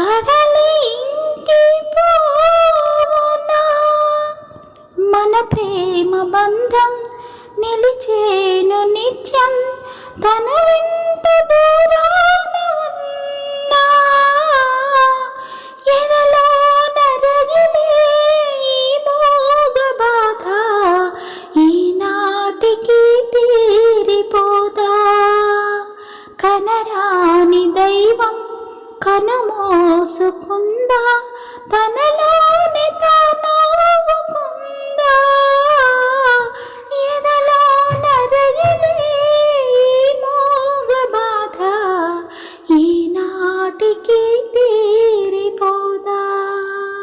కడలి ఇంటి పోవునా? మన ప్రేమ బంధం నిలిచేను నిత్యం తన వింత దూరాన ఉన్నా. ఎదలో కనరాని దైవం కనుమోసుకుందా తన